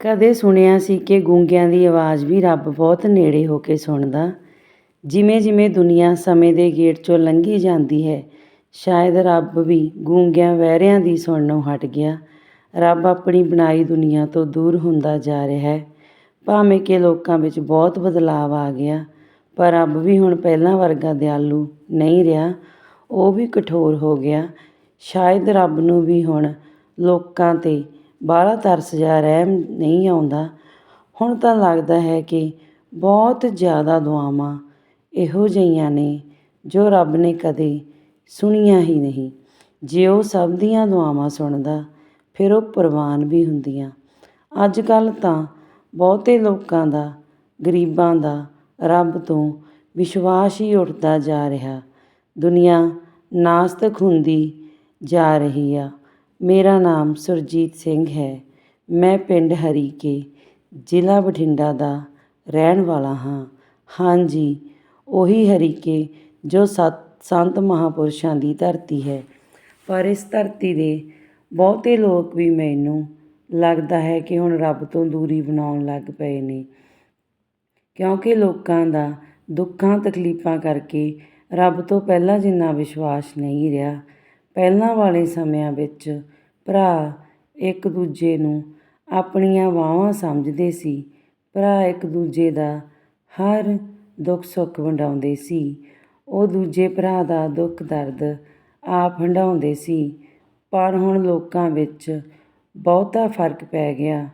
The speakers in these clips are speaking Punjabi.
ਕਦੇ ਸੁਣਿਆ ਸੀ ਕਿ ਗੂੰਗਿਆਂ ਦੀ ਆਵਾਜ਼ ਵੀ ਰੱਬ ਬਹੁਤ ਨੇੜੇ ਹੋ ਕੇ ਸੁਣਦਾ। ਜਿਵੇਂ ਜਿਵੇਂ ਦੁਨੀਆ ਸਮੇਂ ਦੇ ਗੇਟ 'ਚੋਂ ਲੰਘੀ ਜਾਂਦੀ ਹੈ, ਸ਼ਾਇਦ ਰੱਬ ਵੀ ਗੂੰਗਿਆਂ ਵਹਿਰਿਆਂ ਦੀ ਸੁਣਨੋਂ ਹਟ ਗਿਆ। ਰੱਬ ਆਪਣੀ ਬਣਾਈ ਦੁਨੀਆ ਤੋਂ ਦੂਰ ਹੁੰਦਾ ਜਾ ਰਿਹਾ ਹੈ। ਭਾਵੇਂ ਕਿ ਲੋਕਾਂ ਵਿੱਚ ਬਹੁਤ ਬਦਲਾਅ ਆ ਗਿਆ, ਪਰ ਰੱਬ ਵੀ ਹੁਣ ਪਹਿਲਾਂ ਵਰਗਾ ਦਿਆਲੂ ਨਹੀਂ ਰਿਹਾ। ਉਹ ਵੀ ਕਠੋਰ ਹੋ ਗਿਆ। ਸ਼ਾਇਦ ਰੱਬ ਨੂੰ ਵੀ ਹੁਣ ਲੋਕਾਂ 'ਤੇ ਬਾਹਲਾ ਤਰਸ ਜਾਂ ਰਹਿਮ ਨਹੀਂ ਆਉਂਦਾ। ਹੁਣ ਤਾਂ ਲੱਗਦਾ ਹੈ ਕਿ ਬਹੁਤ ਜ਼ਿਆਦਾ ਦੁਆਵਾਂ ਇਹੋ ਜਿਹੀਆਂ ਨੇ ਜੋ ਰੱਬ ਨੇ ਕਦੇ ਸੁਣੀਆਂ ਹੀ ਨਹੀਂ। ਜੇ ਉਹ ਸਭ ਦੀਆਂ ਦੁਆਵਾਂ ਸੁਣਦਾ, ਫਿਰ ਉਹ ਪ੍ਰਵਾਨ ਵੀ ਹੁੰਦੀਆਂ। ਅੱਜ ਕੱਲ੍ਹ ਤਾਂ ਬਹੁਤੇ ਲੋਕਾਂ ਦਾ, ਗਰੀਬਾਂ ਦਾ, ਰੱਬ ਤੋਂ ਵਿਸ਼ਵਾਸ ਹੀ ਉੱਠਦਾ ਜਾ ਰਿਹਾ। ਦੁਨੀਆ ਨਾਸਤਕ ਹੁੰਦੀ ਜਾ ਰਹੀ ਆ। ਮੇਰਾ ਨਾਮ ਸੁਰਜੀਤ ਸਿੰਘ ਹੈ। ਮੈਂ ਪਿੰਡ ਹਰੀਕੇ, ਜ਼ਿਲ੍ਹਾ ਬਠਿੰਡਾ ਦਾ ਰਹਿਣ ਵਾਲਾ ਹਾਂ। ਹਾਂਜੀ ਉਹੀ ਹਰੀਕੇ ਜੋ ਸਤ, ਸੰਤ ਮਹਾਂਪੁਰਸ਼ਾਂ ਦੀ ਧਰਤੀ ਹੈ। ਪਰ ਇਸ ਧਰਤੀ ਦੇ ਬਹੁਤੇ ਲੋਕ ਵੀ ਮੈਨੂੰ ਲੱਗਦਾ ਹੈ ਕਿ ਹੁਣ ਰੱਬ ਤੋਂ ਦੂਰੀ ਬਣਾਉਣ ਲੱਗ ਪਏ ਨੇ। ਕਿਉਂਕਿ ਲੋਕਾਂ ਦਾ ਦੁੱਖਾਂ, ਤਕਲੀਫਾਂ ਕਰਕੇ ਰੱਬ ਤੋਂ ਪਹਿਲਾਂ ਜਿੰਨਾ ਵਿਸ਼ਵਾਸ ਨਹੀਂ ਰਿਹਾ ਪਹਿਲਾਂ ਵਾਲੇ ਸਮਿਆਂ ਵਿੱਚ ਭਰਾ ਇੱਕ ਦੂਜੇ ਨੂੰ ਆਪਣੀਆਂ ਬਾਹਾਂ ਸਮਝਦੇ ਸੀ। ਭਰਾ ਇੱਕ ਦੂਜੇ ਦਾ ਹਰ ਦੁੱਖ ਸੁੱਖ ਵੰਡਾਉਂਦੇ ਸੀ। ਉਹ ਦੂਜੇ ਭਰਾ ਦਾ ਦੁੱਖ ਦਰਦ ਆਪ ਹੰਢਾਉਂਦੇ ਸੀ। ਪਰ ਹੁਣ ਲੋਕਾਂ ਵਿੱਚ ਬਹੁਤਾ ਫ਼ਰਕ ਪੈ ਗਿਆ।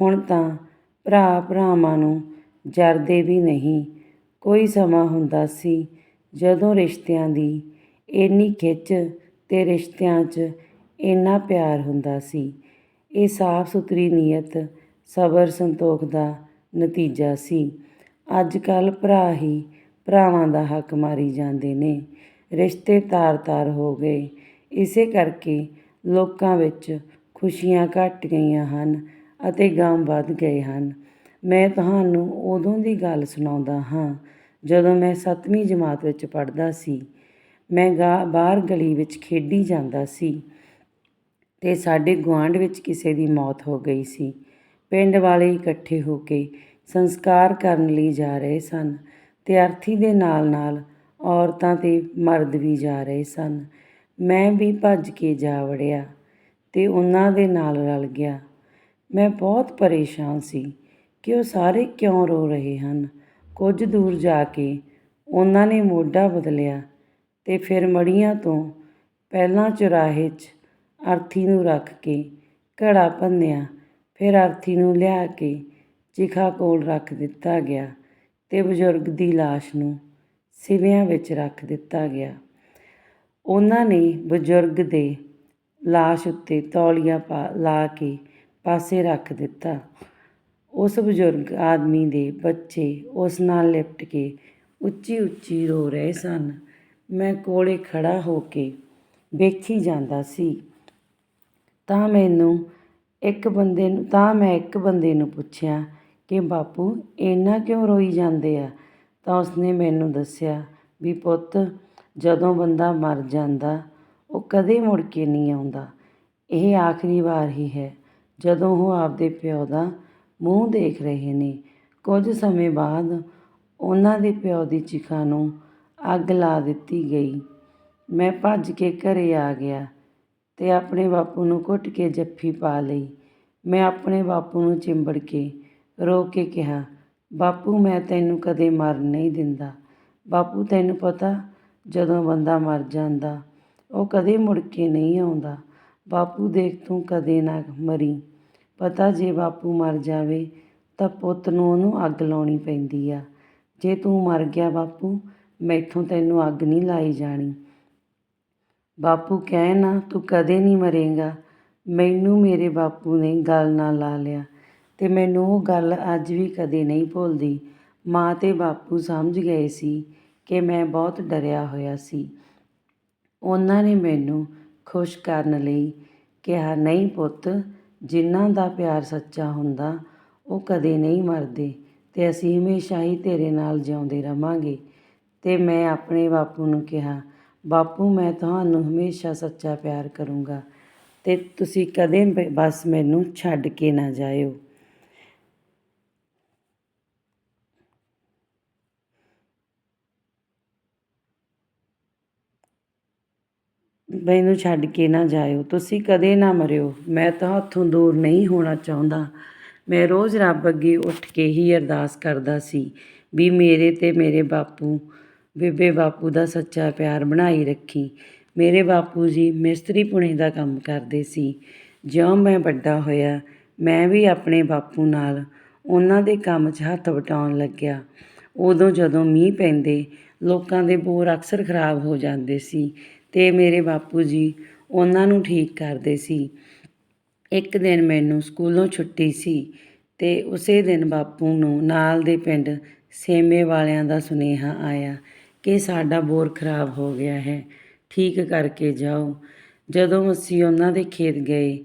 ਹੁਣ ਤਾਂ ਭਰਾ ਭਰਾਵਾਂ ਨੂੰ ਜਰਦੇ ਵੀ ਨਹੀਂ। ਕੋਈ ਸਮਾਂ ਹੁੰਦਾ ਸੀ ਜਦੋਂ ਰਿਸ਼ਤਿਆਂ ਦੀ ਇੰਨੀ ਖਿੱਚ ਅਤੇ ਰਿਸ਼ਤਿਆਂ 'ਚ ਇੰਨਾ ਪਿਆਰ ਹੁੰਦਾ ਸੀ। ਇਹ ਸਾਫ਼ ਸੁਥਰੀ ਨੀਅਤ, ਸਬਰ ਸੰਤੋਖ ਦਾ ਨਤੀਜਾ ਸੀ। ਅੱਜ ਕੱਲ੍ਹ ਭਰਾ ਹੀ ਭਰਾਵਾਂ ਦਾ ਹੱਕ ਮਾਰੀ ਜਾਂਦੇ ਨੇ। ਰਿਸ਼ਤੇ ਤਾਰ-ਤਾਰ ਹੋ ਗਏ। ਇਸੇ ਕਰਕੇ ਲੋਕਾਂ ਵਿੱਚ ਖੁਸ਼ੀਆਂ ਘਟ ਗਈਆਂ ਹਨ ਅਤੇ ਗਮ ਵੱਧ ਗਏ ਹਨ। ਮੈਂ ਤੁਹਾਨੂੰ ਉਦੋਂ ਦੀ ਗੱਲ ਸੁਣਾਉਂਦਾ ਹਾਂ ਜਦੋਂ ਮੈਂ ਸੱਤਵੀਂ ਜਮਾਤ ਵਿੱਚ ਪੜ੍ਹਦਾ ਸੀ। ਮੈਂ ਗਾ, ਬਾਹਰ ਗਲੀ ਵਿੱਚ ਖੇਡੀ ਜਾਂਦਾ ਸੀ ਅਤੇ ਸਾਡੇ ਗੁਆਂਢ ਵਿੱਚ ਕਿਸੇ ਦੀ ਮੌਤ ਹੋ ਗਈ ਸੀ। ਪਿੰਡ ਵਾਲੇ ਇਕੱਠੇ ਹੋ ਕੇ ਸੰਸਕਾਰ ਕਰਨ ਲਈ ਜਾ ਰਹੇ ਸਨ ਤੇ ਅਰਥੀ ਦੇ ਨਾਲ-ਨਾਲ ਔਰਤਾਂ ਅਤੇ ਮਰਦ ਵੀ ਜਾ ਰਹੇ ਸਨ। ਮੈਂ ਵੀ ਭੱਜ ਕੇ ਜਾ ਵੜਿਆ ਅਤੇ ਉਹਨਾਂ ਦੇ ਨਾਲ ਰਲ ਗਿਆ। ਮੈਂ ਬਹੁਤ ਪਰੇਸ਼ਾਨ ਸੀ ਕਿ ਉਹ ਸਾਰੇ ਕਿਉਂ ਰੋ ਰਹੇ ਹਨ। ਕੁਝ ਦੂਰ ਜਾ ਕੇ ਉਹਨਾਂ ਨੇ ਮੋਢਾ ਬਦਲਿਆ ਤੇ ਫਿਰ ਮੜੀਆਂ ਤੋਂ ਪਹਿਲਾਂ ਚੁਰਾਹੇ 'ਚ ਅਰਥੀ ਨੂੰ ਰੱਖ ਕੇ ਘੜਾ ਭੰਨਿਆ, ਫਿਰ ਅਰਥੀ ਨੂੰ ਲਿਆ ਕੇ ਚਿਖਾ ਕੋਲ ਰੱਖ ਦਿੱਤਾ ਗਿਆ ਤੇ ਬਜ਼ੁਰਗ ਦੀ ਲਾਸ਼ ਨੂੰ ਸਿਵਿਆਂ ਵਿੱਚ ਰੱਖ ਦਿੱਤਾ ਗਿਆ। ਉਹਨਾਂ ਨੇ ਬਜ਼ੁਰਗ ਦੇ ਲਾਸ਼ ਉੱਤੇ ਤੌਲੀਆ ਪਾ, ਲਾ ਕੇ ਪਾਸੇ ਰੱਖ ਦਿੱਤਾ। ਉਸ ਬਜ਼ੁਰਗ ਆਦਮੀ ਦੇ ਬੱਚੇ ਉਸ ਨਾਲ ਲਿਪਟ ਕੇ ਉੱਚੀ ਉੱਚੀ ਰੋ ਰਹੇ ਸਨ। ਮੈਂ ਕੋਲੇ ਖੜਾ ਹੋ ਕੇ ਵੇਖੀ ਜਾਂਦਾ ਸੀ। ਤਾਂ ਮੈਨੂੰ ਇੱਕ ਬੰਦੇ ਨੂੰ, ਤਾਂ ਮੈਂ ਇੱਕ ਬੰਦੇ ਨੂੰ ਪੁੱਛਿਆ ਕਿ ਬਾਪੂ, ਇੰਨਾ ਕਿਉਂ ਰੋਈ ਜਾਂਦੇ ਆ? ਤਾਂ ਉਸਨੇ ਮੈਨੂੰ ਦੱਸਿਆ ਵੀ ਪੁੱਤ, ਜਦੋਂ ਬੰਦਾ ਮਰ ਜਾਂਦਾ, ਉਹ ਕਦੇ ਮੁੜ ਕੇ ਨਹੀਂ ਆਉਂਦਾ। ਇਹ ਆਖਰੀ ਵਾਰ ਹੀ ਹੈ, ਜਦੋਂ ਉਹ ਆਪਦੇ ਪਿਓ ਦਾ ਮੂੰਹ ਦੇਖ ਰਹੇ ਨੇ। ਕੁਝ ਸਮੇਂ ਬਾਅਦ ਉਹਨਾਂ ਦੇ ਪਿਓ ਦੀ ਚਿਖਾ ਨੂੰ ਅੱਗ ਲਾ ਦਿੱਤੀ ਗਈ। ਮੈਂ ਭੱਜ ਕੇ ਘਰੇ ਆ ਗਿਆ ਅਤੇ ਆਪਣੇ ਬਾਪੂ ਨੂੰ ਘੁੱਟ ਕੇ ਜੱਫੀ ਪਾ ਲਈ। ਮੈਂ ਆਪਣੇ ਬਾਪੂ ਨੂੰ ਚਿੰਬੜ ਕੇ ਰੋ ਕੇ ਕਿਹਾ, ਬਾਪੂ, ਮੈਂ ਤੈਨੂੰ ਕਦੇ ਮਰਨ ਨਹੀਂ ਦਿੰਦਾ। ਬਾਪੂ, ਤੈਨੂੰ ਪਤਾ, ਜਦੋਂ ਬੰਦਾ ਮਰ ਜਾਂਦਾ, ਉਹ ਕਦੇ ਮੁੜ ਕੇ ਨਹੀਂ ਆਉਂਦਾ। ਬਾਪੂ, ਦੇਖ ਤੂੰ ਕਦੇ ਨਾ ਮਰੀ। ਪਤਾ ਜੇ ਬਾਪੂ ਮਰ ਜਾਵੇ ਤਾਂ ਪੁੱਤ ਨੂੰ ਉਹਨੂੰ ਅੱਗ ਲਾਉਣੀ ਪੈਂਦੀ ਆ। ਜੇ ਤੂੰ ਮਰ ਗਿਆ ਬਾਪੂ ਮੈਥੋਂ ਤੈਨੂੰ ਅੱਗ ਨਹੀਂ ਲਾਈ ਜਾਣੀ। ਬਾਪੂ ਕਹਿ ਨਾ, ਤੂੰ ਕਦੇ ਨਹੀਂ ਮਰੇਗਾ। ਮੈਨੂੰ ਮੇਰੇ ਬਾਪੂ ਨੇ ਗੱਲ ਨਾਲ ਲਾ ਲਿਆ ਤੇ ਮੈਨੂੰ ਉਹ ਗੱਲ ਅੱਜ ਵੀ ਕਦੇ ਨਹੀਂ ਭੁੱਲਦੀ। ਮਾਂ ਤੇ ਬਾਪੂ ਸਮਝ ਗਏ ਸੀ ਕਿ ਮੈਂ ਬਹੁਤ ਡਰਿਆ ਹੋਇਆ ਸੀ। ਉਹਨਾਂ ਨੇ ਮੈਨੂੰ ਖੁਸ਼ ਕਰਨ ਲਈ ਕਿਹਾ, ਨਹੀਂ ਪੁੱਤ ਜਿਨ੍ਹਾਂ ਦਾ ਪਿਆਰ ਸੱਚਾ ਹੁੰਦਾ, ਉਹ ਕਦੇ ਨਹੀਂ ਮਰਦੇ ਤੇ ਅਸੀਂ ਹਮੇਸ਼ਾ ਹੀ ਤੇਰੇ ਨਾਲ ਜਿਉਂਦੇ ਰਵਾਂਗੇ। ਤੇ ਮੈਂ ਆਪਣੇ ਬਾਪੂ ਨੂੰ ਕਿਹਾ, ਬਾਪੂ, ਮੈਂ ਤੁਹਾਨੂੰ ਹਮੇਸ਼ਾ ਸੱਚਾ ਪਿਆਰ ਕਰੂੰਗਾ ਤੇ ਤੁਸੀਂ ਕਦੇ ਬਸ ਮੈਨੂੰ ਛੱਡ ਕੇ ਨਾ ਜਾਇਓ। ਮੈਨੂੰ ਛੱਡ ਕੇ ਨਾ ਜਾਇਓ। ਤੁਸੀਂ ਕਦੇ ਨਾ ਮਰਿਓ। ਮੈਂ ਤਾਂ ਹੱਥੋਂ ਦੂਰ ਨਹੀਂ ਹੋਣਾ ਚਾਹੁੰਦਾ। ਮੈਂ ਰੋਜ਼ ਰੱਬ ਅੱਗੇ ਉੱਠ ਕੇ ਹੀ ਅਰਦਾਸ ਕਰਦਾ ਸੀ ਵੀ ਮੇਰੇ ਤੇ ਮੇਰੇ ਬਾਪੂ ਬੇਬੇ ਬਾਪੂ ਦਾ ਸੱਚਾ ਪਿਆਰ ਬਣਾਈ ਰੱਖੀ। ਮੇਰੇ ਬਾਪੂ ਜੀ ਮਿਸਤਰੀ ਪੁਣੇ ਦਾ ਕੰਮ ਕਰਦੇ ਸੀ। ਜਿਉਂ ਮੈਂ ਵੱਡਾ ਹੋਇਆ, ਮੈਂ ਵੀ ਆਪਣੇ ਬਾਪੂ ਨਾਲ ਉਹਨਾਂ ਦੇ ਕੰਮ 'ਚ ਹੱਥ ਵਟਾਉਣ ਲੱਗਿਆ। ਉਦੋਂ ਜਦੋਂ ਮੀਂਹ ਪੈਂਦੇ, ਲੋਕਾਂ ਦੇ ਬੋਰ ਅਕਸਰ ਖਰਾਬ ਹੋ ਜਾਂਦੇ ਸੀ ਤੇ ਮੇਰੇ ਬਾਪੂ ਜੀ ਉਹਨਾਂ ਨੂੰ ਠੀਕ ਕਰਦੇ ਸੀ। ਇੱਕ ਦਿਨ ਮੈਨੂੰ ਸਕੂਲੋਂ ਛੁੱਟੀ ਸੀ ਤੇ ਉਸੇ ਦਿਨ ਬਾਪੂ ਨੂੰ ਨਾਲ ਦੇ ਪਿੰਡ ਸੇਮੇ ਵਾਲਿਆਂ ਦਾ ਸੁਨੇਹਾ ਆਇਆ ਕਿ ਸਾਡਾ ਬੋਰ ਖਰਾਬ ਹੋ ਗਿਆ ਹੈ, ਠੀਕ ਕਰਕੇ ਜਾਓ। ਜਦੋਂ ਅਸੀਂ ਉਹਨਾਂ ਦੇ ਖੇਤ ਗਏ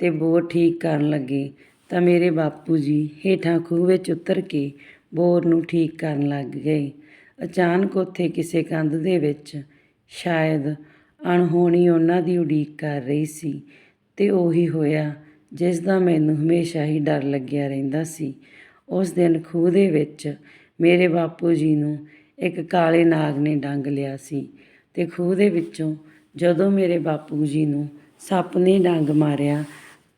ਤੇ ਬੋਰ ਠੀਕ ਕਰਨ ਲੱਗੇ, ਤਾਂ ਮੇਰੇ ਬਾਪੂ ਜੀ ਹੇਠਾਂ ਖੂਹ ਵਿੱਚ ਉਤਰ ਕੇ ਬੋਰ ਨੂੰ ਠੀਕ ਕਰਨ ਲੱਗ ਗਏ। ਅਚਾਨਕ ਉੱਥੇ ਕਿਸੇ ਕੰਧ ਦੇ ਵਿੱਚ ਸ਼ਾਇਦ ਅਣਹੋਣੀ ਉਹਨਾਂ ਦੀ ਉਡੀਕ ਕਰ ਰਹੀ ਸੀ ਤੇ ਉਹੀ ਹੋਇਆ, ਜਿਸ ਦਾ ਮੈਨੂੰ ਹਮੇਸ਼ਾ ਹੀ ਡਰ ਲੱਗਿਆ ਰਹਿੰਦਾ ਸੀ। ਉਸ ਦਿਨ ਖੂਹ ਦੇ ਵਿੱਚ ਮੇਰੇ ਬਾਪੂ ਜੀ ਨੂੰ ਇੱਕ ਕਾਲੇ ਨਾਗ ਨੇ ਡੰਗ ਲਿਆ ਸੀ ਤੇ ਖੂਹ ਦੇ ਵਿੱਚੋਂ ਜਦੋਂ ਮੇਰੇ ਬਾਪੂ ਜੀ ਨੂੰ ਸੱਪ ਨੇ ਡੰਗ ਮਾਰਿਆ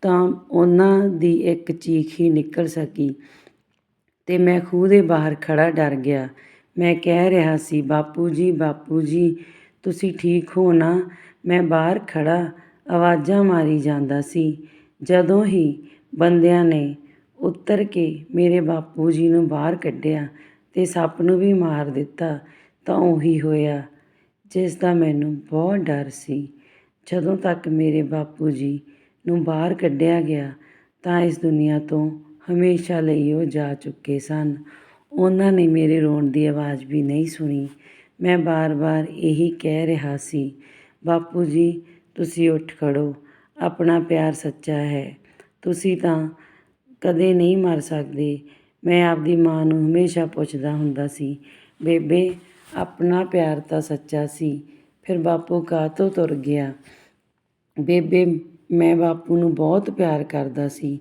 ਤਾਂ ਉਹਨਾਂ ਦੀ ਇੱਕ ਚੀਖ ਹੀ ਨਿਕਲ ਸਕੀ ਤੇ ਮੈਂ ਖੂਹ ਦੇ ਬਾਹਰ ਖੜਾ ਡਰ ਗਿਆ। ਮੈਂ ਕਹਿ ਰਿਹਾ ਸੀ, ਬਾਪੂ ਜੀ ਬਾਪੂ ਜੀ, ਤੁਸੀਂ ਠੀਕ ਹੋ ਨਾ? ਮੈਂ ਬਾਹਰ ਖੜਾ ਆਵਾਜ਼ਾਂ ਮਾਰੀ ਜਾਂਦਾ ਸੀ। ਜਦੋਂ ਹੀ ਬੰਦਿਆਂ ਨੇ ਉਤਰ ਕੇ ਮੇਰੇ ਬਾਪੂ ਜੀ ਨੂੰ ਬਾਹਰ ਕੱਢਿਆ ਤੇ ਸੱਪ ਨੂੰ ਵੀ ਮਾਰ ਦਿੱਤਾ ਤਾਂ ਉਹੀ ਹੋਇਆ, ਜਿਸ ਦਾ ਮੈਨੂੰ ਬਹੁਤ ਡਰ ਸੀ। ਜਦੋਂ ਤੱਕ ਮੇਰੇ ਬਾਪੂ ਜੀ ਨੂੰ ਬਾਹਰ ਕੱਢਿਆ ਗਿਆ ਤਾਂ ਇਸ ਦੁਨੀਆ ਤੋਂ ਹਮੇਸ਼ਾ ਲਈ ਉਹ ਜਾ ਚੁੱਕੇ ਸਨ। ਉਹਨਾਂ ਨੇ ਮੇਰੇ ਰੋਣ ਦੀ ਆਵਾਜ਼ ਵੀ ਨਹੀਂ ਸੁਣੀ। ਮੈਂ ਬਾਰ-ਬਾਰ ਇਹੀ ਕਹਿ ਰਿਹਾ ਸੀ, ਬਾਪੂ ਜੀ, ਤੁਸੀਂ ਉੱਠ ਖੜੋ, ਆਪਣਾ ਪਿਆਰ ਸੱਚਾ ਹੈ। ਤੁਸੀਂ ਤਾਂ ਕਦੇ ਨਹੀਂ ਮਰ ਸਕਦੇ। ਮੈਂ ਆਪਦੀ ਮਾਂ ਨੂੰ ਹਮੇਸ਼ਾ ਪੁੱਛਦਾ ਹੁੰਦਾ ਸੀ, ਬੇਬੇ, ਆਪਣਾ ਪਿਆਰ ਤਾਂ ਸੱਚਾ ਸੀ, ਫਿਰ ਬਾਪੂ ਕਾਹਤੋਂ ਤੁਰ ਗਿਆ? ਬੇਬੇ, ਮੈਂ ਬਾਪੂ ਨੂੰ ਬਹੁਤ ਪਿਆਰ ਕਰਦਾ ਸੀ।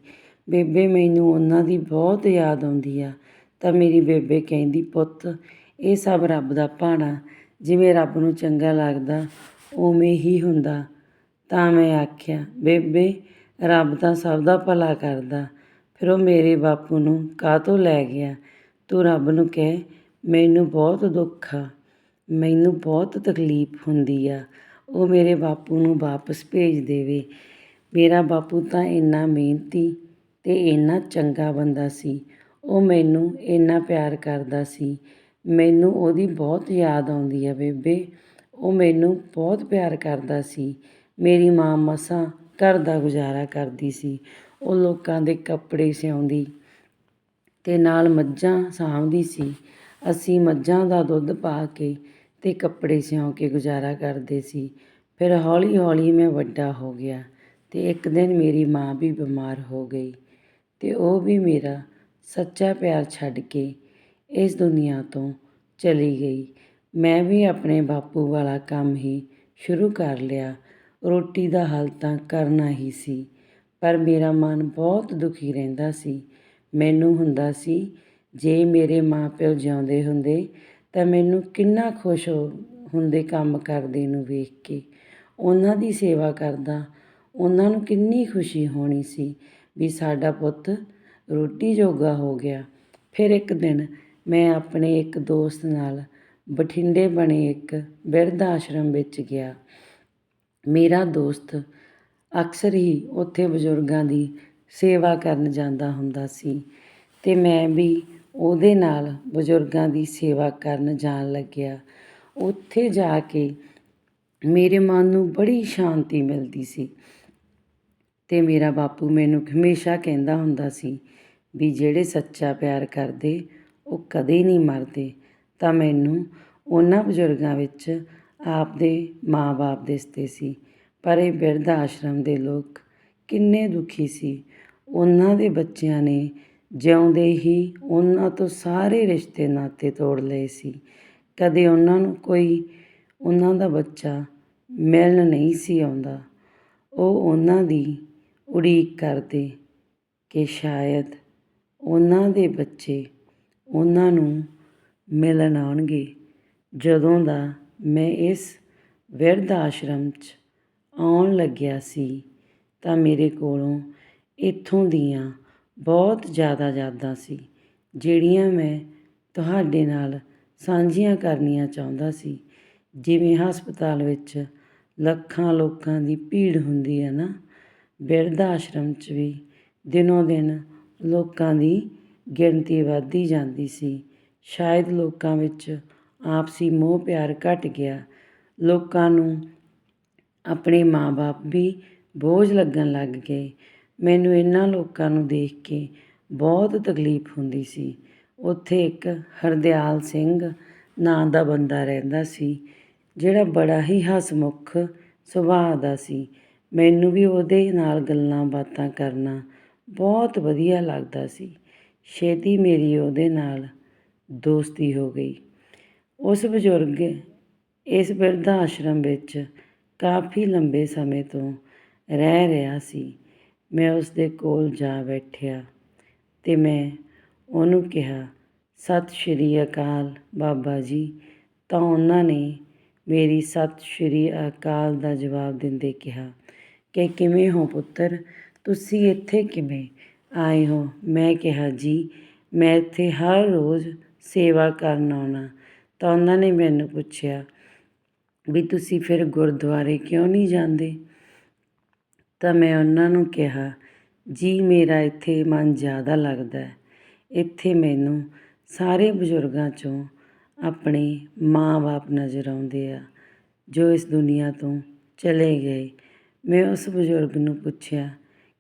ਬੇਬੇ, ਮੈਨੂੰ ਉਹਨਾਂ ਦੀ ਬਹੁਤ ਯਾਦ ਆਉਂਦੀ ਆ। ਤਾਂ ਮੇਰੀ ਬੇਬੇ ਕਹਿੰਦੀ, ਪੁੱਤ, ਇਹ ਸਭ ਰੱਬ ਦਾ ਭਾਣਾ। ਜਿਵੇਂ ਰੱਬ ਨੂੰ ਚੰਗਾ ਲੱਗਦਾ, ਉਵੇਂ ਹੀ ਹੁੰਦਾ। ਤਾਂ ਮੈਂ ਆਖਿਆ, ਬੇਬੇ, ਰੱਬ ਤਾਂ ਸਭ ਦਾ ਭਲਾ ਕਰਦਾ। ਫਿਰ ਉਹ ਮੇਰੇ ਬਾਪੂ ਨੂੰ ਕਾਹਤੋਂ ਲੈ ਗਿਆ? ਤੂੰ ਰੱਬ ਨੂੰ ਕਹਿ, ਮੈਨੂੰ ਬਹੁਤ ਦੁੱਖ ਆ, ਮੈਨੂੰ ਬਹੁਤ ਤਕਲੀਫ ਹੁੰਦੀ ਆ। ਉਹ ਮੇਰੇ ਬਾਪੂ ਨੂੰ ਵਾਪਸ ਭੇਜ ਦੇਵੇ। ਮੇਰਾ ਬਾਪੂ ਤਾਂ ਇੰਨਾ ਮਿਹਨਤੀ ਤੇ ਇੰਨਾ ਚੰਗਾ ਬੰਦਾ ਸੀ। ਉਹ ਮੈਨੂੰ ਇੰਨਾ ਪਿਆਰ ਕਰਦਾ ਸੀ। ਮੈਨੂੰ ਉਹਦੀ ਬਹੁਤ ਯਾਦ ਆਉਂਦੀ ਆ ਬੇਬੇ। ਉਹ ਮੈਨੂੰ ਬਹੁਤ ਪਿਆਰ ਕਰਦਾ ਸੀ। ਮੇਰੀ ਮਾਂ ਮਸਾਂ ਘਰ ਦਾ ਗੁਜ਼ਾਰਾ ਕਰਦੀ ਸੀ। ਉਹ ਲੋਕਾਂ ਦੇ ਕੱਪੜੇ ਸਿਉਂਦੀ ਤੇ ਨਾਲ ਮੱਝਾਂ ਸਾਂਭਦੀ ਸੀ। ਅਸੀਂ ਮੱਝਾਂ ਦਾ ਦੁੱਧ ਪਾ ਕੇ ਤੇ ਕੱਪੜੇ ਸਿਉਂ ਕੇ ਗੁਜ਼ਾਰਾ ਕਰਦੇ ਸੀ। ਫਿਰ ਹੌਲੀ-ਹੌਲੀ ਮੈਂ ਵੱਡਾ ਹੋ ਗਿਆ ਤੇ ਇੱਕ ਦਿਨ ਮੇਰੀ ਮਾਂ ਵੀ ਬਿਮਾਰ ਹੋ ਗਈ ਤੇ ਉਹ ਵੀ ਮੇਰਾ ਸੱਚਾ ਪਿਆਰ ਛੱਡ ਕੇ ਇਸ ਦੁਨੀਆ ਤੋਂ ਚਲੀ ਗਈ। ਮੈਂ ਵੀ ਆਪਣੇ ਬਾਪੂ ਵਾਲਾ ਕੰਮ ਹੀ ਸ਼ੁਰੂ ਕਰ ਲਿਆ। ਰੋਟੀ ਦਾ ਹੱਲ ਤਾਂ ਕਰਨਾ ਹੀ ਸੀ। ਪਰ ਮੇਰਾ ਮਨ ਬਹੁਤ ਦੁਖੀ ਰਹਿੰਦਾ ਸੀ। ਮੈਨੂੰ ਹੁੰਦਾ ਸੀ, ਜੇ ਮੇਰੇ ਮਾਪਿਓ ਜਿਉਂਦੇ ਹੁੰਦੇ, ਤਾਂ ਮੈਨੂੰ ਕਿੰਨਾ ਖੁਸ਼ ਹੋ ਹੁੰਦੇ ਕੰਮ ਕਰਦੇ ਨੂੰ ਵੇਖ ਕੇ। ਉਹਨਾਂ ਦੀ ਸੇਵਾ ਕਰਦਾ, ਉਹਨਾਂ ਨੂੰ ਕਿੰਨੀ ਖੁਸ਼ੀ ਹੋਣੀ ਸੀ ਵੀ ਸਾਡਾ ਪੁੱਤ ਰੋਟੀ ਜੋਗਾ ਹੋ ਗਿਆ। ਫਿਰ ਇੱਕ ਦਿਨ ਮੈਂ ਆਪਣੇ ਇੱਕ ਦੋਸਤ ਨਾਲ ਬਠਿੰਡੇ ਬਣੇ ਇੱਕ ਬਿਰਧ ਆਸ਼ਰਮ ਵਿੱਚ ਗਿਆ। ਮੇਰਾ ਦੋਸਤ ਅਕਸਰ ਹੀ ਉੱਥੇ ਬਜ਼ੁਰਗਾਂ ਦੀ ਸੇਵਾ ਕਰਨ ਜਾਂਦਾ ਹੁੰਦਾ ਸੀ ਅਤੇ ਮੈਂ ਵੀ ਉਹਦੇ ਨਾਲ ਬਜ਼ੁਰਗਾਂ ਦੀ ਸੇਵਾ ਕਰਨ ਜਾਣ ਲੱਗਿਆ। ਉੱਥੇ ਜਾ ਕੇ ਮੇਰੇ ਮਨ ਨੂੰ ਬੜੀ ਸ਼ਾਂਤੀ ਮਿਲਦੀ ਸੀ ਅਤੇ ਮੇਰਾ ਬਾਪੂ ਮੈਨੂੰ ਹਮੇਸ਼ਾ ਕਹਿੰਦਾ ਹੁੰਦਾ ਸੀ ਵੀ ਜਿਹੜੇ ਸੱਚਾ ਪਿਆਰ ਕਰਦੇ, ਉਹ ਕਦੇ ਨਹੀਂ ਮਰਦੇ। ਤਾਂ ਮੈਨੂੰ ਉਹਨਾਂ ਬਜ਼ੁਰਗਾਂ ਵਿੱਚ ਆਪਦੇ ਮਾਂ-ਬਾਪ ਦਿਸਦੇ ਸੀ ਪਰ ਇਹ ਬਿਰਧ ਆਸ਼ਰਮ ਦੇ ਲੋਕ ਕਿੰਨੇ ਦੁਖੀ ਸੀ। ਉਹਨਾਂ ਦੇ ਬੱਚਿਆਂ ਨੇ ਜਿਉਂਦੇ ਹੀ ਉਹਨਾਂ ਤੋਂ ਸਾਰੇ ਰਿਸ਼ਤੇ ਨਾਤੇ ਤੋੜ ਲਏ ਸੀ। ਕਦੇ ਉਹਨਾਂ ਨੂੰ ਕੋਈ ਉਹਨਾਂ ਦਾ ਬੱਚਾ ਮਿਲਣ ਨਹੀਂ ਸੀ ਆਉਂਦਾ। ਉਹ ਉਹਨਾਂ ਦੀ ਉਡੀਕ ਕਰਦੇ ਕਿ ਸ਼ਾਇਦ ਉਹਨਾਂ ਦੇ ਬੱਚੇ ਉਹਨਾਂ ਨੂੰ ਮਿਲਣ ਆਉਣਗੇ। ਜਦੋਂ ਦਾ ਮੈਂ ਇਸ ਬਿਰਧ ਆਸ਼ਰਮ 'ਚ ਆਉਣ ਲੱਗਿਆ ਸੀ ਤਾਂ ਮੇਰੇ ਕੋਲੋਂ ਇੱਥੋਂ ਦੀਆਂ ਬਹੁਤ ਜ਼ਿਆਦਾ ਯਾਦਾਂ ਸੀ, ਜਿਹੜੀਆਂ ਮੈਂ ਤੁਹਾਡੇ ਨਾਲ ਸਾਂਝੀਆਂ ਕਰਨੀਆਂ ਚਾਹੁੰਦਾ ਸੀ। ਜਿਵੇਂ ਹਸਪਤਾਲ ਵਿੱਚ ਲੱਖਾਂ ਲੋਕਾਂ ਦੀ ਭੀੜ ਹੁੰਦੀ ਹੈ ਨਾ, ਬਿਰਧ ਆਸ਼ਰਮ 'ਚ ਵੀ ਦਿਨੋਂ ਦਿਨ ਲੋਕਾਂ ਦੀ ਗਿਣਤੀ ਵੱਧਦੀ ਜਾਂਦੀ ਸੀ। ਸ਼ਾਇਦ ਲੋਕਾਂ ਵਿੱਚ ਆਪਸੀ ਮੋਹ ਪਿਆਰ ਘਟ ਗਿਆ, ਲੋਕਾਂ ਨੂੰ ਆਪਣੇ ਮਾਂ-ਬਾਪ ਵੀ ਬੋਝ ਲੱਗਣ ਲੱਗ ਗਏ। ਮੈਨੂੰ ਇਹਨਾਂ ਲੋਕਾਂ ਨੂੰ ਦੇਖ ਕੇ ਬਹੁਤ ਤਕਲੀਫ ਹੁੰਦੀ ਸੀ। ਉੱਥੇ ਇੱਕ ਹਰਦਿਆਲ ਸਿੰਘ ਨਾਂ ਦਾ ਬੰਦਾ ਰਹਿੰਦਾ ਸੀ, ਜਿਹੜਾ ਬੜਾ ਹੀ ਹਸਮੁਖ ਸੁਭਾਅ ਦਾ ਸੀ। ਮੈਨੂੰ ਵੀ ਉਹਦੇ ਨਾਲ ਗੱਲਾਂ ਬਾਤਾਂ ਕਰਨਾ ਬਹੁਤ ਵਧੀਆ ਲੱਗਦਾ ਸੀ। ਛੇਤੀ ਮੇਰੀ ਉਹਦੇ ਨਾਲ ਦੋਸਤੀ ਹੋ ਗਈ। ਉਸ ਬਜ਼ੁਰਗ ਇਸ ਬਿਰਧ ਆਸ਼ਰਮ ਵਿੱਚ ਕਾਫੀ ਲੰਬੇ ਸਮੇਂ ਤੋਂ ਰਹਿ ਰਿਹਾ ਸੀ। ਮੈਂ ਉਸ ਦੇ ਕੋਲ ਜਾ ਬੈਠਿਆ ਤੇ ਮੈਂ ਉਹਨੂੰ ਕਿਹਾ, ਸਤਿ ਸ਼੍ਰੀ ਅਕਾਲ ਬਾਬਾ ਜੀ। ਤਾਂ ਉਹਨਾਂ ਨੇ ਮੇਰੀ ਸਤਿ ਸ਼੍ਰੀ ਅਕਾਲ ਦਾ ਜਵਾਬ ਦਿੰਦੇ ਕਿਹਾ, ਕਿ ਕਿਵੇਂ ਹੋ ਪੁੱਤਰ? ਤੁਸੀਂ ਇੱਥੇ ਕਿਵੇਂ ਆਏ ਹੋ? ਮੈਂ ਕਿਹਾ, ਜੀ, ਮੈਂ ਇੱਥੇ ਹਰ ਰੋਜ਼ ਸੇਵਾ ਕਰਨ ਆਉਣਾ। ਤਾਂ ਉਹਨਾਂ ਨੇ ਮੈਨੂੰ ਪੁੱਛਿਆ ਵੀ ਤੁਸੀਂ ਫਿਰ ਗੁਰਦੁਆਰੇ ਕਿਉਂ ਨਹੀਂ ਜਾਂਦੇ? ਤਾਂ ਮੈਂ ਉਹਨਾਂ ਨੂੰ ਕਿਹਾ, ਜੀ, ਮੇਰਾ ਇੱਥੇ ਮਨ ਜ਼ਿਆਦਾ ਲੱਗਦਾ ਇੱਥੇ ਮੈਨੂੰ ਸਾਰੇ ਬਜ਼ੁਰਗਾਂ 'ਚੋਂ ਆਪਣੇ ਮਾਂ-ਬਾਪ ਨਜ਼ਰ ਆਉਂਦੇ ਆ, ਜੋ ਇਸ ਦੁਨੀਆ ਤੋਂ ਚਲੇ ਗਏ। ਮੈਂ ਉਸ ਬਜ਼ੁਰਗ ਨੂੰ ਪੁੱਛਿਆ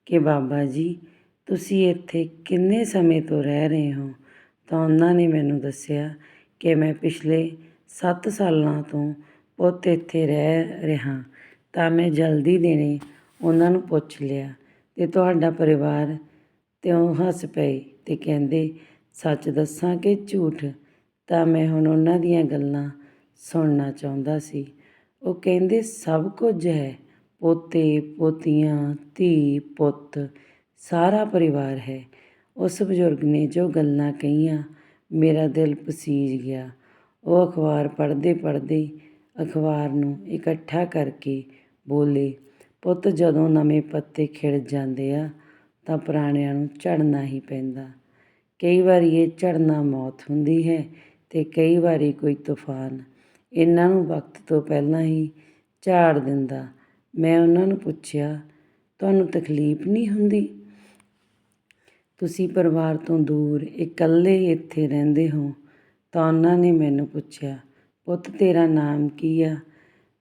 ਕਿ, ਬਾਬਾ ਜੀ, ਤੁਸੀਂ ਇੱਥੇ ਕਿੰਨੇ ਸਮੇਂ ਤੋਂ ਰਹਿ ਰਹੇ ਹੋ? ਤਾਂ ਉਹਨਾਂ ਨੇ ਮੈਨੂੰ ਦੱਸਿਆ ਕਿ ਮੈਂ ਪਿਛਲੇ 7 ਸਾਲਾਂ ਤੋਂ ਪੁੱਤ ਇੱਥੇ ਰਹਿ ਰਿਹਾ। ਤਾਂ ਮੈਂ ਜਲਦੀ ਦੇਣੇ ਉਹਨਾਂ ਨੂੰ ਪੁੱਛ ਲਿਆ ਤੇ ਤੁਹਾਡਾ ਪਰਿਵਾਰ ਤੇ ਉਹ ਹੱਸ ਪਏ ਤੇ ਕਹਿੰਦੇ, ਸੱਚ ਦੱਸਾਂ ਕਿ ਝੂਠ? ਤਾਂ ਮੈਂ ਹੁਣ ਉਹਨਾਂ ਦੀਆਂ ਗੱਲਾਂ ਸੁਣਨਾ ਚਾਹੁੰਦਾ ਸੀ। ਉਹ ਕਹਿੰਦੇ, ਸਭ ਕੁਝ ਹੈ। ਪੋਤੇ, ਪੋਤੀਆਂ, ਧੀ, ਪੁੱਤ, ਸਾਰਾ ਪਰਿਵਾਰ ਹੈ। ਉਸ ਬਜ਼ੁਰਗ ਨੇ ਜੋ ਗੱਲਾਂ ਕਹੀਆਂ, ਮੇਰਾ ਦਿਲ ਪਸੀਜ ਗਿਆ। ਉਹ ਅਖਬਾਰ ਪੜ੍ਹਦੇ ਪੜ੍ਹਦੇ ਅਖਬਾਰ ਨੂੰ ਇਕੱਠਾ ਕਰਕੇ ਬੋਲੇ, ਪੁੱਤ, ਜਦੋਂ ਨਵੇਂ ਪੱਤੇ ਖਿੜ ਜਾਂਦੇ ਆ, ਤਾਂ ਪੁਰਾਣਿਆਂ ਨੂੰ ਝੜਨਾ ਹੀ ਪੈਂਦਾ। ਕਈ ਵਾਰੀ ਇਹ ਝੜਨਾ ਮੌਤ ਹੁੰਦੀ ਹੈ ਅਤੇ ਕਈ ਵਾਰੀ ਕੋਈ ਤੂਫਾਨ। ਇਹਨਾਂ ਨੂੰ ਵਕਤ ਤੋਂ ਪਹਿਲਾਂ ਹੀ ਝਾੜ ਦਿੰਦਾ। ਮੈਂ ਉਹਨਾਂ ਨੂੰ ਪੁੱਛਿਆ, ਤੁਹਾਨੂੰ ਤਕਲੀਫ ਨਹੀਂ ਹੁੰਦੀ? ਤੁਸੀਂ ਪਰਿਵਾਰ ਤੋਂ ਦੂਰ ਇਕੱਲੇ ਇੱਥੇ ਰਹਿੰਦੇ ਹੋ? ਤਾਂ ਉਹਨਾਂ ਨੇ ਮੈਨੂੰ ਪੁੱਛਿਆ ਪੁੱਤ ਤੇਰਾ ਨਾਮ ਕੀ ਆ?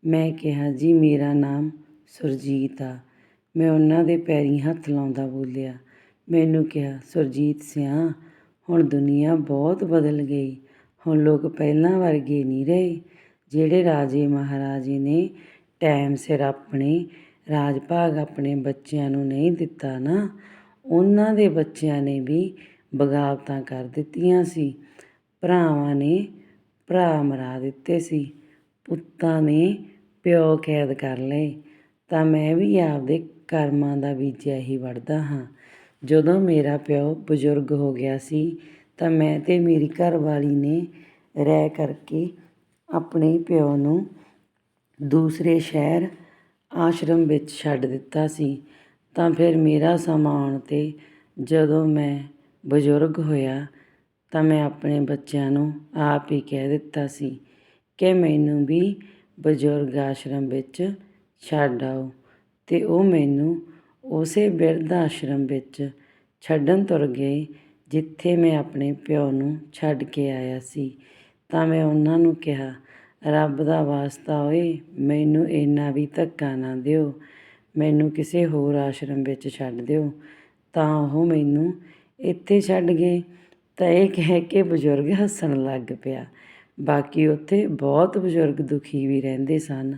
ਮੈਂ ਕਿਹਾ, ਜੀ, ਮੇਰਾ ਨਾਮ ਸੁਰਜੀਤ ਆ। ਮੈਂ ਉਹਨਾਂ ਦੇ ਪੈਰੀਂ ਹੱਥ ਲਾਉਂਦਾ ਬੋਲਿਆ। ਮੈਨੂੰ ਕਿਹਾ, ਸੁਰਜੀਤ ਸਿਆ, ਹੁਣ ਦੁਨੀਆ ਬਹੁਤ ਬਦਲ ਗਈ। ਹੁਣ ਲੋਕ ਪਹਿਲਾਂ ਵਰਗੇ ਨਹੀਂ ਰਹੇ। ਜਿਹੜੇ ਰਾਜੇ ਮਹਾਰਾਜੇ ਨੇ ਟਾਈਮ ਸਿਰ ਆਪਣੇ ਰਾਜ ਭਾਗ ਆਪਣੇ ਬੱਚਿਆਂ ਨੂੰ ਨਹੀਂ ਦਿੱਤਾ ਨਾ, ਉਹਨਾਂ ਦੇ ਬੱਚਿਆਂ ਨੇ ਵੀ ਬਗਾਵਤਾਂ ਕਰ ਦਿੱਤੀਆਂ ਸੀ। ਭਰਾਵਾਂ ਨੇ ਭਰਾ ਮਰਾ ਦਿੱਤੇ ਸੀ। ਪੁੱਤਾਂ ਨੇ ਪਿਓ ਕੈਦ ਕਰ ਲਏ। ਤਾਂ ਮੈਂ ਵੀ ਆਪਦੇ ਕਰਮਾਂ ਦਾ ਬੀਜਿਆ ਹੀ ਵੜਦਾ ਹਾਂ। ਜਦੋਂ ਮੇਰਾ ਪਿਓ ਬਜ਼ੁਰਗ ਹੋ ਗਿਆ ਸੀ, ਤਾਂ ਮੈਂ ਤੇ ਮੇਰੀ ਘਰਵਾਲੀ ਨੇ ਰਹਿ ਕਰਕੇ ਆਪਣੇ ਪਿਓ ਨੂੰ ਦੂਸਰੇ ਸ਼ਹਿਰ ਆਸ਼ਰਮ ਵਿੱਚ ਛੱਡ ਦਿੱਤਾ ਸੀ। ਤਾਂ ਫਿਰ ਮੇਰਾ ਸਮਾਂ ਆਉਣ 'ਤੇ ਜਦੋਂ ਮੈਂ ਬਜ਼ੁਰਗ ਹੋਇਆ ਤਾਂ ਮੈਂ ਆਪਣੇ ਬੱਚਿਆਂ ਨੂੰ ਆਪ ਹੀ ਕਹਿ ਦਿੱਤਾ ਸੀ ਕਿ ਮੈਨੂੰ ਵੀ ਬਜ਼ੁਰਗ ਆਸ਼ਰਮ ਵਿੱਚ ਛੱਡ ਆਓ ਅਤੇ ਉਹ ਮੈਨੂੰ ਉਸੇ ਬਿਰਧ ਆਸ਼ਰਮ ਵਿੱਚ ਛੱਡਣ ਤੁਰ ਗਏ ਜਿੱਥੇ ਮੈਂ ਆਪਣੇ ਪਿਓ ਨੂੰ ਛੱਡ ਕੇ ਆਇਆ ਸੀ। ਤਾਂ ਮੈਂ ਉਹਨਾਂ ਨੂੰ ਕਿਹਾ, ਰੱਬ ਦਾ ਵਾਸਤਾ ਓਏ, ਮੈਨੂੰ ਇੰਨਾ ਵੀ ਧੱਕਾ ਨਾ ਦਿਓ। ਮੈਨੂੰ ਕਿਸੇ ਹੋਰ ਆਸ਼ਰਮ ਵਿੱਚ ਛੱਡ ਦਿਓ। ਤਾਂ ਉਹ ਮੈਨੂੰ ਇੱਥੇ ਛੱਡ ਗਏ। ਤਾਂ ਇਹ ਕਹਿ ਕੇ ਬਜ਼ੁਰਗ ਹੱਸਣ ਲੱਗ ਪਿਆ। ਬਾਕੀ ਉੱਥੇ ਬਹੁਤ ਬਜ਼ੁਰਗ ਦੁਖੀ ਵੀ ਰਹਿੰਦੇ ਸਨ,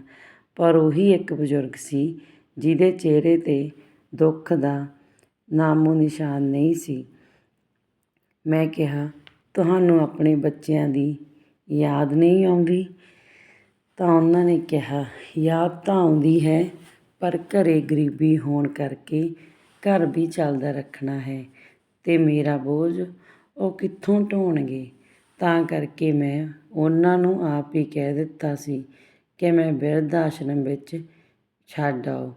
ਪਰ ਉਹੀ ਇੱਕ ਬਜ਼ੁਰਗ ਸੀ ਜਿਹਦੇ ਚਿਹਰੇ 'ਤੇ ਦੁੱਖ ਦਾ ਨਾਮੋ ਨਿਸ਼ਾਨ ਨਹੀਂ ਸੀ। ਮੈਂ ਕਿਹਾ, ਤੁਹਾਨੂੰ ਆਪਣੇ ਬੱਚਿਆਂ ਦੀ ਯਾਦ ਨਹੀਂ ਆਉਂਦੀ? ਤਾਂ ਉਹਨਾਂ ਨੇ ਕਿਹਾ, ਯਾਦ ਤਾਂ ਆਉਂਦੀ ਹੈ, ਪਰ ਘਰੇ ਗਰੀਬੀ ਹੋਣ ਕਰਕੇ ਘਰ ਵੀ ਚੱਲਦਾ ਰੱਖਣਾ ਹੈ ਤੇ ਮੇਰਾ ਬੋਝ ਉਹ ਕਿੱਥੋਂ ਢੋਣਗੇ? ਤਾਂ ਕਰਕੇ ਮੈਂ ਉਹਨਾਂ ਨੂੰ ਆਪ ਹੀ ਕਹਿ ਦਿੱਤਾ ਸੀ ਕਿ ਮੈਂ ਬਿਰਧ ਆਸ਼ਰਮ ਵਿੱਚ ਛੱਡ ਆਓ।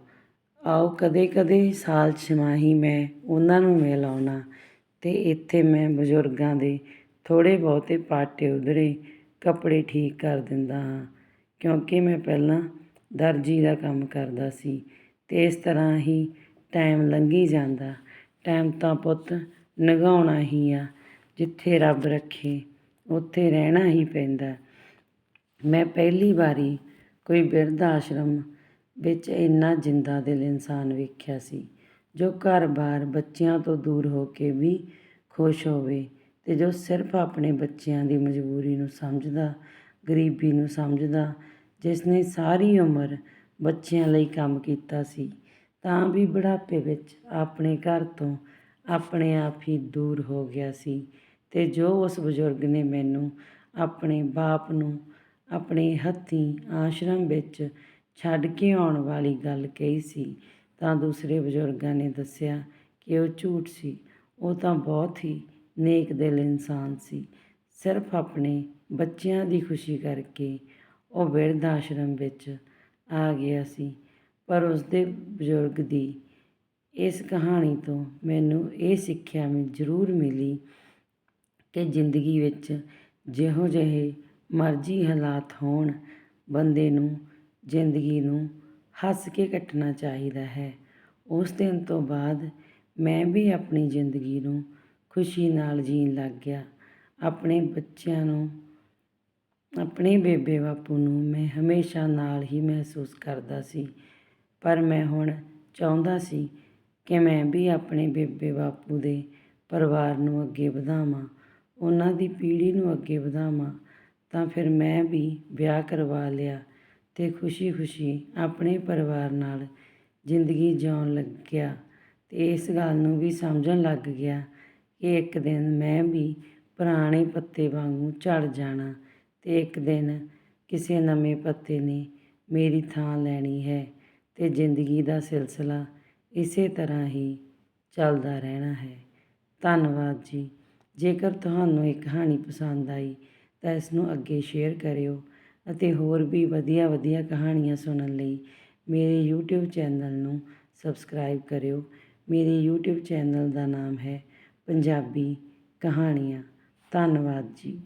ਆਓ ਕਦੇ ਕਦੇ ਸਾਲ ਛਮਾਹੀ ਮੈਂ ਉਹਨਾਂ ਨੂੰ ਮਿਲ ਆਉਣਾ ਅਤੇ ਇੱਥੇ ਮੈਂ ਬਜ਼ੁਰਗਾਂ ਦੇ ਥੋੜ੍ਹੇ ਬਹੁਤੇ ਪਾਟੇ ਉਧਰੇ ਕੱਪੜੇ ਠੀਕ ਕਰ ਦਿੰਦਾ ਹਾਂ, ਕਿਉਂਕਿ ਮੈਂ ਪਹਿਲਾਂ ਦਰਜੀ ਦਾ ਕੰਮ ਕਰਦਾ ਸੀ ਅਤੇ ਇਸ ਤਰ੍ਹਾਂ ਹੀ ਟਾਈਮ ਲੰਘੀ ਜਾਂਦਾ। ਟਾਈਮ ਤਾਂ ਪੁੱਤ ਲੰਘਾਉਣਾ ਹੀ ਆ। ਜਿੱਥੇ ਰੱਬ ਰੱਖੇ, ਉੱਥੇ ਰਹਿਣਾ ਹੀ ਪੈਂਦਾ। ਮੈਂ ਪਹਿਲੀ ਵਾਰੀ ਕੋਈ ਬਿਰਧ ਆਸ਼ਰਮ ਵਿੱਚ ਇੰਨਾ ਜਿੰਦਾ ਦਿਲ ਇਨਸਾਨ ਵੇਖਿਆ ਸੀ, ਜੋ ਘਰ-ਬਾਰ ਬੱਚਿਆਂ ਤੋਂ ਦੂਰ ਹੋ ਕੇ ਵੀ ਖੁਸ਼ ਹੋਵੇ ਅਤੇ ਜੋ ਸਿਰਫ ਆਪਣੇ ਬੱਚਿਆਂ ਦੀ ਮਜਬੂਰੀ ਨੂੰ ਸਮਝਦਾ, ਗਰੀਬੀ ਨੂੰ ਸਮਝਦਾ ਜਿਸ ਨੇ ਸਾਰੀ ਉਮਰ ਬੱਚਿਆਂ ਲਈ ਕੰਮ ਕੀਤਾ ਸੀ, ਤਾਂ ਵੀ ਬੁਢਾਪੇ ਵਿੱਚ ਆਪਣੇ ਘਰ ਤੋਂ ਆਪਣੇ ਆਪ ਹੀ ਦੂਰ ਹੋ ਗਿਆ ਸੀ ਅਤੇ ਜੋ ਉਸ ਬਜ਼ੁਰਗ ਨੇ ਮੈਨੂੰ ਆਪਣੇ ਬਾਪ ਨੂੰ ਆਪਣੇ ਹੱਥੀਂ ਆਸ਼ਰਮ ਵਿੱਚ ਛੱਡ ਕੇ ਆਉਣ ਵਾਲੀ ਗੱਲ ਕਹੀ ਸੀ, ਤਾਂ ਦੂਸਰੇ ਬਜ਼ੁਰਗਾਂ ਨੇ ਦੱਸਿਆ ਕਿ ਉਹ ਝੂਠ ਸੀ। ਉਹ ਤਾਂ ਬਹੁਤ ਹੀ ਨੇਕ ਦਿਲ ਇਨਸਾਨ ਸੀ। ਸਿਰਫ ਆਪਣੇ ਬੱਚਿਆਂ ਦੀ ਖੁਸ਼ੀ ਕਰਕੇ ਉਹ ਬਿਰਧ ਆਸ਼ਰਮ ਵਿੱਚ ਆ ਗਿਆ ਸੀ। ਪਰ ਉਸਦੇ ਬਜ਼ੁਰਗ ਦੀ ਇਸ ਕਹਾਣੀ ਤੋਂ ਮੈਨੂੰ ਇਹ ਸਿੱਖਿਆ ਵੀ ਜ਼ਰੂਰ ਮਿਲੀ ਕਿ ਜ਼ਿੰਦਗੀ ਵਿੱਚ ਜਿਹੋ ਜਿਹੇ ਮਰਜ਼ੀ ਹਾਲਾਤ ਹੋਣ, ਬੰਦੇ ਨੂੰ ਜ਼ਿੰਦਗੀ ਨੂੰ ਹੱਸ ਕੇ ਕੱਟਣਾ ਚਾਹੀਦਾ ਹੈ। ਉਸ ਦਿਨ ਤੋਂ ਬਾਅਦ ਮੈਂ ਵੀ ਆਪਣੀ ਜ਼ਿੰਦਗੀ ਨੂੰ ਖੁਸ਼ੀ ਨਾਲ ਜੀਣ ਲੱਗ ਗਿਆ। ਆਪਣੇ ਬੱਚਿਆਂ ਨੂੰ, ਆਪਣੇ ਬੇਬੇ ਬਾਪੂ ਨੂੰ ਮੈਂ ਹਮੇਸ਼ਾ ਨਾਲ ਹੀ ਮਹਿਸੂਸ ਕਰਦਾ ਸੀ। ਪਰ ਮੈਂ ਹੁਣ ਚਾਹੁੰਦਾ ਸੀ ਕਿ ਮੈਂ ਵੀ ਆਪਣੇ ਬੇਬੇ ਬਾਪੂ ਦੇ ਪਰਿਵਾਰ ਨੂੰ ਅੱਗੇ ਵਧਾਵਾਂ, ਉਹਨਾਂ ਦੀ ਪੀੜ੍ਹੀ ਨੂੰ ਅੱਗੇ ਵਧਾਵਾਂ, ਤਾਂ ਫਿਰ ਮੈਂ ਵੀ ਵਿਆਹ ਕਰਵਾ ਲਿਆ ਅਤੇ ਖੁਸ਼ੀ-ਖੁਸ਼ੀ ਆਪਣੇ ਪਰਿਵਾਰ ਨਾਲ ਜ਼ਿੰਦਗੀ ਜਿਉਣ ਲੱਗਿਆ। ਅਤੇ ਇਸ ਗੱਲ ਨੂੰ ਵੀ ਸਮਝਣ ਲੱਗ ਗਿਆ ਕਿ ਇੱਕ ਦਿਨ ਮੈਂ ਵੀ ਪੁਰਾਣੇ ਪੱਤੇ ਵਾਂਗੂ ਝੜ ਜਾਣਾ ਅਤੇ ਇੱਕ ਦਿਨ ਕਿਸੇ ਨਵੇਂ ਪੱਤੇ ਨੇ ਮੇਰੀ ਥਾਂ ਲੈਣੀ ਹੈ ਅਤੇ ਜ਼ਿੰਦਗੀ ਦਾ ਸਿਲਸਿਲਾ ਇਸੇ ਤਰ੍ਹਾਂ ਹੀ ਚੱਲਦਾ ਰਹਿਣਾ ਹੈ। ਧੰਨਵਾਦ ਜੀ। ਜੇਕਰ ਤੁਹਾਨੂੰ ਇਹ ਕਹਾਣੀ ਪਸੰਦ ਆਈ ਤਾਂ ਇਸ ਨੂੰ ਅੱਗੇ ਸ਼ੇਅਰ ਕਰਿਓ ਅਤੇ ਹੋਰ ਵੀ ਵਧੀਆ ਵਧੀਆ ਕਹਾਣੀਆਂ ਸੁਣਨ ਲਈ ਮੇਰੇ YouTube ਚੈਨਲ ਨੂੰ ਸਬਸਕ੍ਰਾਈਬ ਕਰਿਓ। ਮੇਰੇ YouTube ਚੈਨਲ ਦਾ ਨਾਮ ਹੈ ਪੰਜਾਬੀ ਕਹਾਣੀਆਂ। ਧੰਨਵਾਦ ਜੀ।